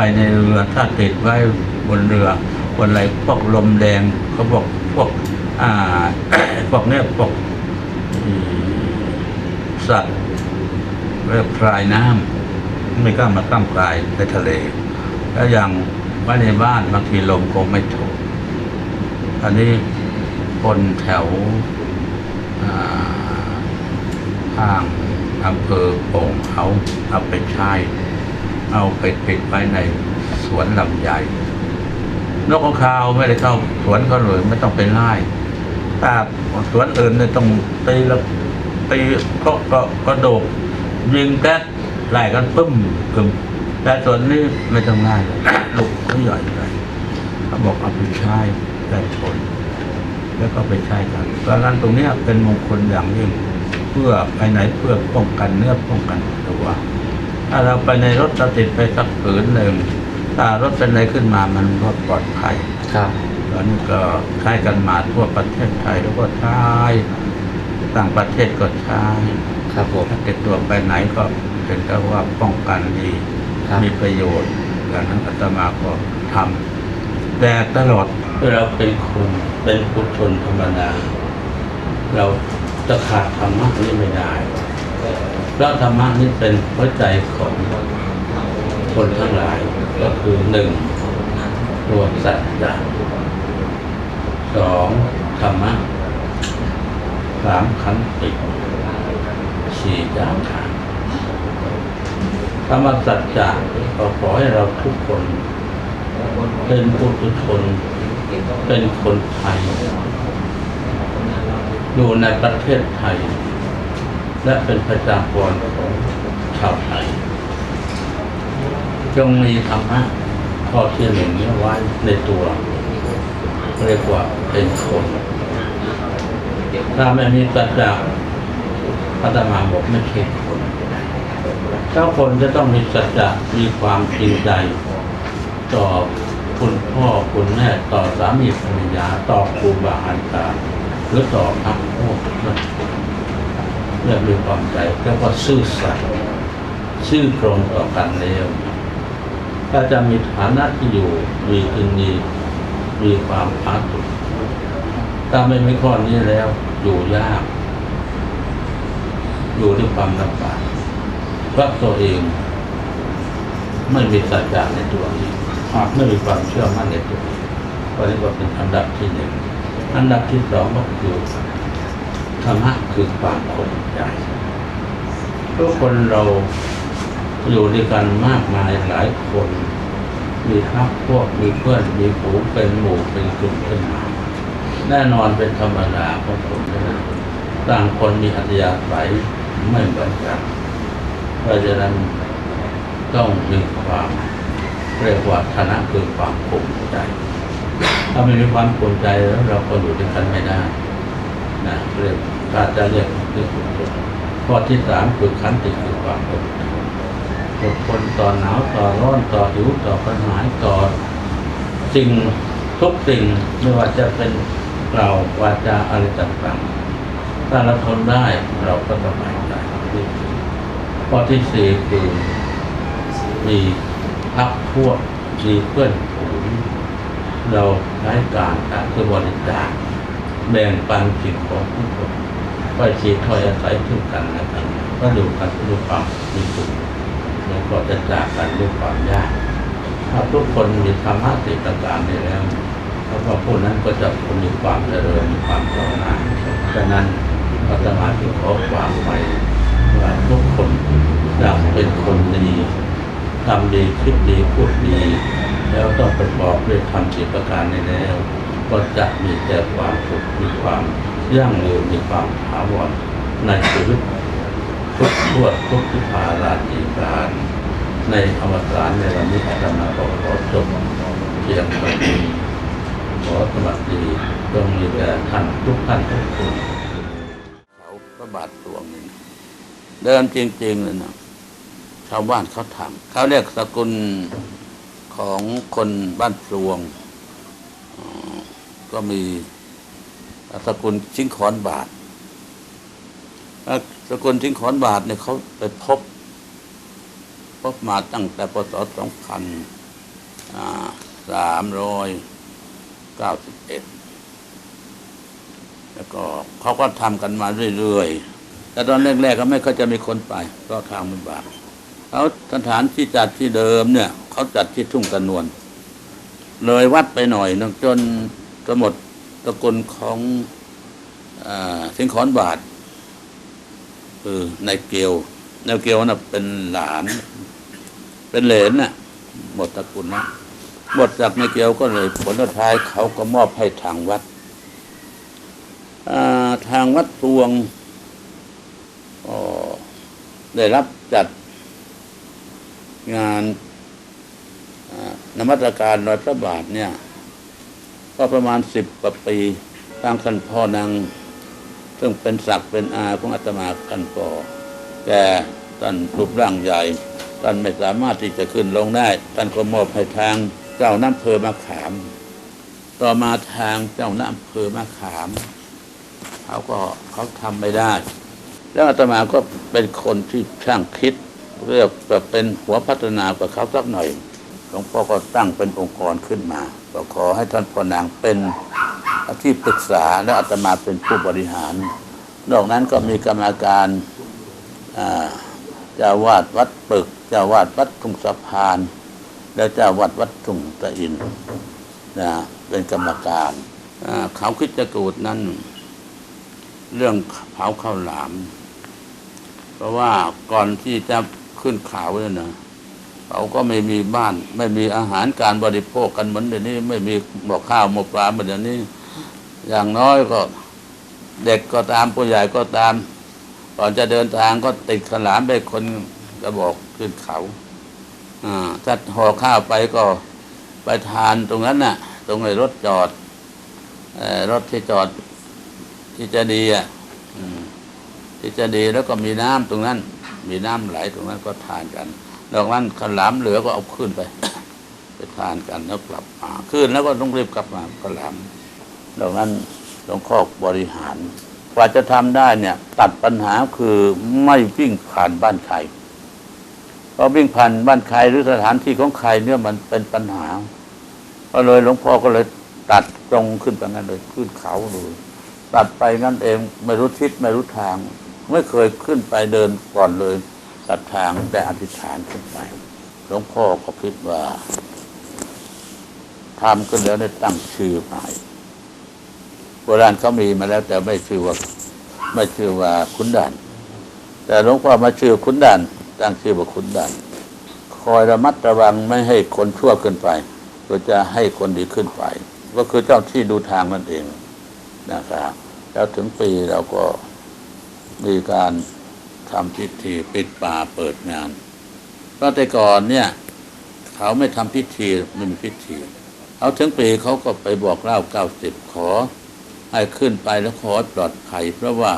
ไปในเรือถ้าติดไว้บนเรือบนอะไรพวกลมแดงเขาบอกพวกอ่าพวกเนี้ยพวกสัตว์เรียกพรายน้ำไม่กล้ามาตั้งกายในทะเล แล้วอย่างไว้ในบ้านบางทีลมคงไม่ถูกอันนี้คนแถวทางอำเภอโป่งเขาเอาไปใช้ เอาไปปิดไว้ในสวนลำไยนกของขาวไม่ได้เข้าสวนเขาเลยไม่ต้องไปไล่แต่สวนอื่นเนี่ยต้องตีแล้วตีก็ก็ก็โดดยิงแก๊สไล่กันปึ้มกึมแต่สวนนี้ไม่ต้องไล่เลยลูกเขาใหญ่เลยเขาบอกเอาไปใช้ได้ผลแล้วก็ไปใช้กันเพราะนั้นตรงนี้เป็นมงคลอย่างยิ่งเพื่อไปไหนเพื่อป้องกันเนื้อป้องกันตัว ถ้าเราไปในรถเราติดไปสักผืนหนึ่งถ้ารถเป็นอะไรขึ้นมามันก็ปลอดภัยครับตอนนี้ก็ใช้กันมาทั่วประเทศไทยแล้วก็ใช้ต่างประเทศก็ใช้ครับผมถ้าติดตัวไปไหนก็เป็นแต่ว่าป้องกันดีครับมีประโยชน์ดังนั้นอาตมาก็ทำแต่ตลอดเราเป็นคนเป็นผู้ชนธรรมดาเราจะขาดธรรมะนี่ไม่ได้เพระธรรมนี่เป็นหัวใจของคนทั้งหลาย ก็คือหนึ่งตัวสัจจะสองธรรมะสามขันติสี่จางขาธรรมสัจจะก็ขอให้เราทุกคน เป็นปุถุชน เป็นคนไทย อยู่ในประเทศไทย และเป็นประชากรของชาวไทย จงมีธรรมะข้อที่หนึ่งนี้ไว้ในตัว เรียกว่าเป็นคน ถ้าไม่มีสัจจะอาตมาบอกไม่ใช่คนเจ้าคนจะต้องมีสัจจะมีความจริงใจต่อคุณพ่อคุณแม่ต่อสามีภรรยาต่อครูบาอาจารย์หรือต่อพระพวก เพื่อมีความใจเรียกว่าซื่อสัตย์ซื่อตรงต่อกันแล้วถ้าจะมีฐานะที่อยู่มีกินดีมีความพาสุขถ้าไม่มีข้อนี้แล้ว อยู่ยาก อยู่ด้วยความลำบากเพราะตัวเอง ไม่มีสัจจะในตัวเองหากไม่มีความเชื่อมั่นในตัวเองก็เรียกว่าเป็นอันดับที่หนึ่งอันดับที่สองก็คือ รรมะคือความคนใจทุกคนเราอยู่ด้วยกันมากมายหลายคน มีพักพวกมีเพื่อนมีฝูเป็นหมู่เป็นกลุ่มขึ้นมาแน่นอนเป็นธรรมดาของคนนะต่างคนมีอัธยาศัยไม่เหมือนกัน เพราะฉะนั้นต้องมีความเรียกว่าฐานะคือความภูมิใจ ถ้าไม่มีความภูมิใจแล้วเราก็อยู่ด้วยกันไม่ได้นะเรียก การจะเรียกเรียกภูมิใจข้อที่สามคือขันติคือความอดทนอดทนต่อหนาวต่อร้อนต่อหิวต่อปัญหาต่อสิ่งทุกสิ่งไม่ว่าจะเป็นเราวาจาอะไรต่างๆถ้าเราทนได้เราก็สบายใจข้อที่สี่คือมีพักพวกมีเพื่อนฝูงเราใช้การคือบริจาคแบ่งปันสิ่งของทุกคน ไปชีถ้อยอาศัยถึงกันและกันก็ดูกันด้วยความมีสุขแล้วก็จะจากกันด้วยความยากถ้าทุกคนมีธรรมะสิประการนี้แล้วเพราะว่าผู้นั้นก็จะมีความเจริญมีความก้าวหน้าฉะนั้นอาตมาจึงขอความไปว่าทุกคนอยากเป็นคนดีทำดีคิดดีพูดดี แล้วต้องประกอบด้วยทำสิประการนี้แล้ว ก็จะมีแต่ความสุขมีความ ยั่งยืนมีความถาวรในชีวิตทุกทั่วทุกทิพาราจีการในอวสานในวันนี้อาตมาขอขอจบเพียงเท่านี้ขอสวัสดีจงมีแด่ท่านทุกท่านทุกคนเขาพระบาทหลวงเดิมจริงๆเลยนะชาวบ้านเขาทำเขาเรียกสกุลของคนบ้านพลวงก็มี สกุลชิงขอนบาทสกุลชิงขอนบาทเนี่ยเขาไปพบ พบมาตั้งแต่ปศสามร้อยเก้าสิบเอ็ดแล้วก็เขาก็ทำกันมาเรื่อยๆ แต่ตอนแรกๆก็ไม่ค่อยจะมีคนไปเพราะทางมันบากเขาสถานที่จัดที่เดิมเนี่ย เขาจัดที่ทุ่งกระนวลเลยวัดไปหน่อยนึงจนจะหมด ตระกูลของอาสิงขอนบาทคือในเกลียวในเกลียวน่ะเป็นหลาน เป็นเหลนน่ะหมดตระกูลนะหมดจากในเกลียวก็เลยผลสุดท้ายเขาก็มอบให้ทางวัดทางวัดพวงได้รับจัดงานนมัสการรอยพระบาทเนี่ย ก็ประมาณสิบกว่าปีทางท่านพ่อนางซึ่งเป็นศักดิ์เป็นอาของอาตมากันปอแต่ท่านรูปร่างใหญ่ท่านไม่สามารถที่จะขึ้นลงได้ท่านก็มอบให้ทางเจ้าน้ำเพอมาขาม ต่อมาทางเจ้าน้ำเพอมาขามเขาก็เขาทำไม่ได้ แล้วอาตมาก็เป็นคนที่ช่างคิดเรียกแบบเป็นหัวพัฒนากว่าเขาสักหน่อยหลวงพ่อก็ตั้งเป็นองค์กรขึ้นมา ก็ขอให้ท่านพ่อนางเป็นที่ปรึกษาและอาตมาเป็นผู้บริหาร นอกนั้นก็มีกรรมการเจ้าวาดวัดปึกเจ้าวาดวัดทุ่งสะพาน และเจ้าวาดวัดทุ่งตะอินนะเป็นกรรมการเขาคิดจะกูดนั้น เรื่องเผาข้าวหลาม เพราะว่าก่อนที่จะขึ้นข่าวเนี่ยนะ เขาก็ไม่มีบ้าน ไม่มีอาหารการบริโภคกันเหมือนเดี๋ยวนี้ ไม่มีหมกข้าวหมกปลาเหมือนเดี๋ยวนี้ อย่างน้อยก็เด็กก็ตามผู้ใหญ่ก็ตามก่อนจะเดินทางก็ติดขลามไปคนกระบอกขึ้นเขาอ่าถ้าห่อข้าวไปก็ไปทานตรงนั้นน่ะ ตรงไอ้รถจอดอรถที่จอดที่จะดีอะที่จะดีแล้วก็มีน้ำตรงนั้น มีน้ำไหลตรงนั้นก็ทานกัน นอกนั้นขลามเหลือก็เอาขึ้นไป ไปทานกันแล้วกลับมาขึ้นแล้วก็ต้องรีบกลับมาขลามนอกนั้นหลวงพ่อบริหารกว่าจะทำได้เนี่ย ตัดปัญหาคือไม่วิ่งผ่านบ้านใครเพราะวิ่งผ่านบ้านใครหรือสถานที่ของใครเนี่ยมันเป็นปัญหาก็เลยหลวงพ่อก็เลยตัดตรงขึ้นไปงั้นเลยขึ้นเขาเลยตัดไปงั้นเองไม่รู้ทิศไม่รู้ทาง ไม่เคยขึ้นไปเดินก่อนเลย ตัดทางแต่อธิษฐานขึ้นไปหลวงพ่อก็คิดว่าทำขึ้นแล้วได้ตั้งชื่อใหม่โบราณเขามีมาแล้ว แต่ไม่ชื่อว่าไม่ชื่อว่าขุนด่าน แต่หลวงพ่อมาชื่อขุนด่าน ตั้งชื่อว่าขุนด่าน คอยระมัดระวังไม่ให้คนชั่วขึ้นไปก็จะให้คนดีขึ้นไป ก็คือเจ้าที่ดูทางนั่นเองนะครับ แล้วถึงปีเราก็มีการ ทำพิธีปิดป่าเปิดงานเพราะแต่ก่อนเนี่ย เขาไม่ทำพิธีไม่มีพิธีเอาถึงปีเขาก็ไปบอกเล่าเก้าสิบขอ ให้ขึ้นไปแล้วขอปลอดภัยเพราะว่า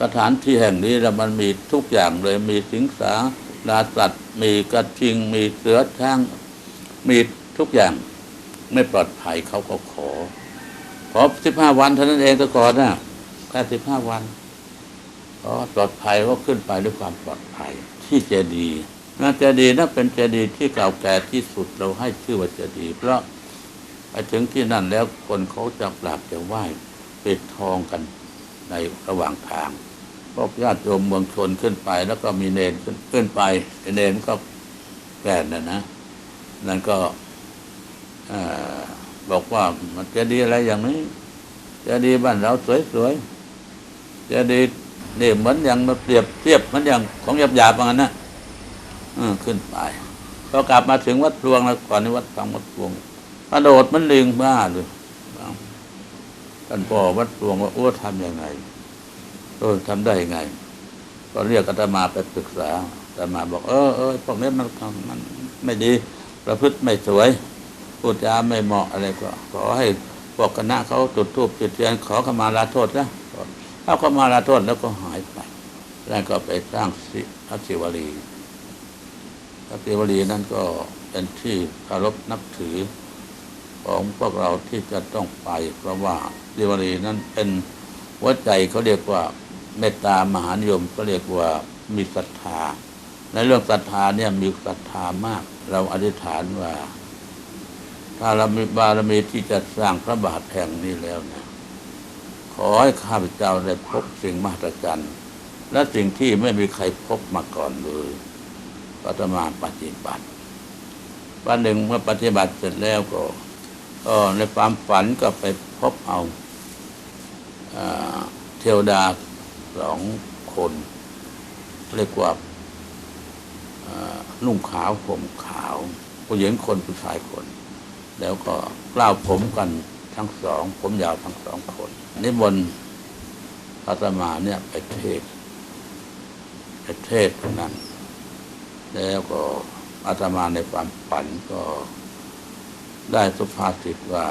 สถานที่แห่งนี้เรามันมีทุกอย่างเลยมีสิงสาราสัตว์มีกระทิง มีเสือช้างมีทุกอย่างไม่ปลอดภัยเขาก็ขอ ขอสิบห้าวันเท่านั้นเองแต่ก่อนนะแค่สิบห้าวัน ขอปลอดภัยก็ขึ้นไปด้วยความปลอดภัย ที่เจดีย์นะเจดีย์นั่นเป็นเจดีย์ที่เก่าแก่ที่สุดเราให้ชื่อว่าเจดีย์เพราะไปถึงที่นั่นแล้วคนเขาจะกราบจะไหว้ปิดทองกันในระหว่างทางพวกญาติโยมเมืองชนขึ้นไป แล้วก็มีเนนขึ้นไปเนนก็แก่นะนะ นั่นก็อบอกว่ามันจะดีอะไรอย่างนี้ จะดีบ้านเราสวยๆจะดี นี่เหมือนอย่างมาเปรียบเทียบเหมันอย่างของหยาบๆอย่างนั้นนะเออขึ้นไปพอกลับมาถึงวัดพลวงแล้วก่อนนี้วัดฟังวัดพลวงกระโดดมันลิงบ้าเลยท่านพ่อวัดพลวงว่าโอ้ทำยังไงโอ้ทำได้ยังไง ก็เรียกอาตมาไปปรึกษาอาตมาบอกเออเออพวกนี้มันมันไม่ดี ประพฤติไม่สวยพูดจาไม่เหมาะอะไรก็ ขอให้พวกคณะเขาจุดธูปจุดเทียนขอขมาลาโทษนะ ถ้าขมาลาโทษแล้วก็หายไป แล้วก็ไปสร้างสิพระศิวลีพระศิวลีนั่นก็เป็นที่เคารพนับถือของพวกเราที่จะต้องไป เพราะว่าศิวลีนั้นเป็นหัวใจเขาเรียกว่าเมตตามหานิยมก็เรียกว่ามีศรัทธา ในเรื่องศรัทธาเนี่ยมีศรัทธามาก เราอธิษฐานว่าบารามีบารมีที่จะสร้างพระบาทแห่งนี้แล้วนะ อให้ข้าพเจ้าได้พบสิ่งมหัศจรรย์และสิ่งที่ไม่มีใครพบมาก่อนเลยก็จะมาปฏิบัติวันหนึ่งเมื่อปฏิบัติเสร็จแล้วก็ก็ในความฝันก็ไปพบเอาเทวดาสองคนเรียกว่าอ่านุ่งขาวผมขาวผู้หญิงคนผู้ชายคน แล้วก็กล้าวผมกัน ทั้งสอง ผมยาวทั้งสองคนนิมนต์อาตมาเนี่ยไปเทศไปเทศน์ตรงนั้น แล้วก็อาตมาในความฝันก็ได้สุภาษิตว่า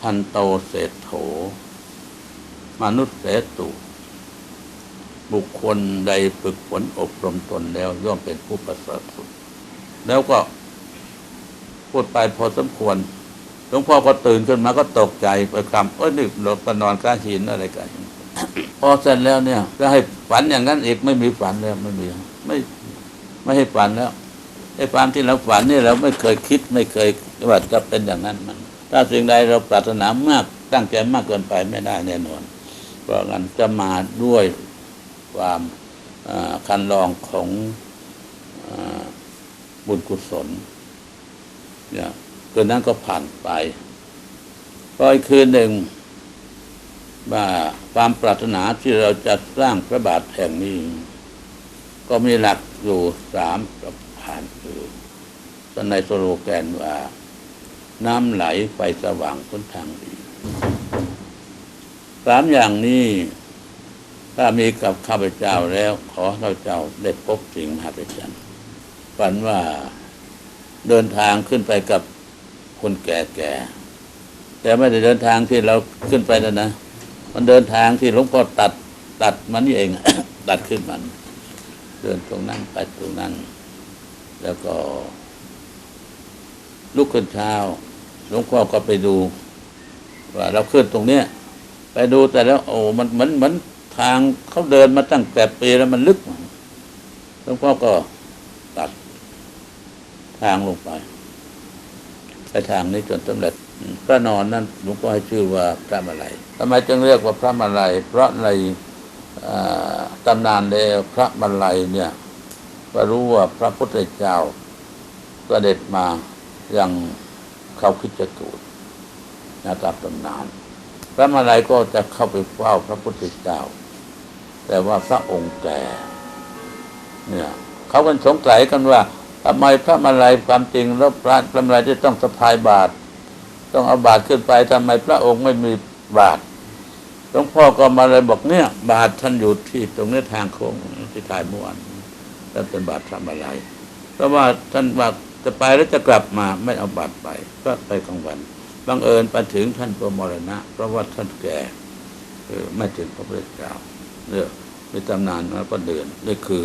ท่านโตเศรษโถ มนุษย์เสตุ บุคคลใดฝึกฝนอบรมตนแล้วย่อมเป็นผู้ประเสริฐสุด แล้วก็พูดไปพอสมควร หลวงพ่อก็ตื่นขึ้นมาก็ตกใจไปคำเอ้ยนี่หลบไปนอนกล้าหินอะไรกันพอเสร็จแล้วเนี่ยจะให้ฝันอย่างนั้นอีกไม่มีฝันแล้วไม่มีไม่ไม่ให้ฝันแล้วไอ้ความที่เราฝันนี่เราไม่เคยคิดไม่เคยว่าจะเป็นอย่างนั้นมัน ถ้าสิ่งใดเราปรารถนามากตั้งใจมากเกินไปไม่ได้แน่นอน เพราะงั้นจะมาด้วยความคันลองของอบุญกุศลเนี่ย คืนนั้นก็ผ่านไปพออีกคืนหนึ่งว่าความปรารถนาที่เราจะสร้างพระบาทแห่งนี้ ก็มีหลักอยู่สามประผ่านคือในสโลแกนว่า น้ำไหลไฟสว่างพ้นทางดีสามอย่างนี้ถ้ามีกับข้าพเจ้าแล้ว ขอข้าพเจ้าได้พบสิ่งมหัศจรรย์ฝันว่าเดินทางขึ้นไปกับ คนแก่ๆแต่ไม่ได้เดินทางที่เราขึ้นไปนะนะ มันเดินทางที่หลวงพ่อตัดตัดมันนี่เอง ตัดขึ้นมัน เดินตรงนั้นไปตรงนั้น แล้วก็ ลุกขึ้นเช้าหลวงพ่อก็ไปดู ว่าเราขึ้นตรงเนี้ยไปดูแต่แล้ว โอ้มันเหมือนเหมือนทางเขาเดินมาตั้งแต่ปีแล้วมันลึกหลวงพ่อก็ตัดทางลงไป ไปทางนี้จนสำเร็จ พระนอนนั้นหลวงพ่อให้ชื่อว่าพระมาลัยทำไมจึงเรียกว่าพระมาลัย เพราะในตำนานแล้วพระมาลัยเนี่ยก็รู้ว่าพระพุทธเจ้าเด็จมาอยังเขาคิดจะกูดนะตามตำนาน พระมาลัยก็จะเข้าไปเฝ้าพระพุทธเจ้า แต่ว่าพระองค์แก่เนี่ยเขากันสงสัยกันว่า ทำไมพระมาลัยความจริงแล้วพระพระมาลัยจะต้องสะพายบาตรต้องเอาบาตรขึ้นไปทำไมพระองค์ไม่มีบาตรหลวงพ่อก็มาเลยบอกเนี่ย บาตรท่านอยู่ที่ตรงนี้ทางโค้งที่ถ่ายเมื่อวานท่านเป็นบาตรพระมาลัยเพราะว่าท่านว่าจะไปแล้วจะกลับมาไม่เอาบาตรไป ก็ไปกลางวันบังเอิญไปถึงท่านตัวมรณะ เพราะว่าท่านแก่คือไม่ถึงพระพุทธเจ้าเนี่ยมีตำนานมาก็เดินนี่คือ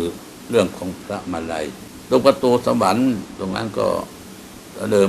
เรื่องของพระมาลัย ตรงประตูสวรรค์ตรงนั้นก็เดิม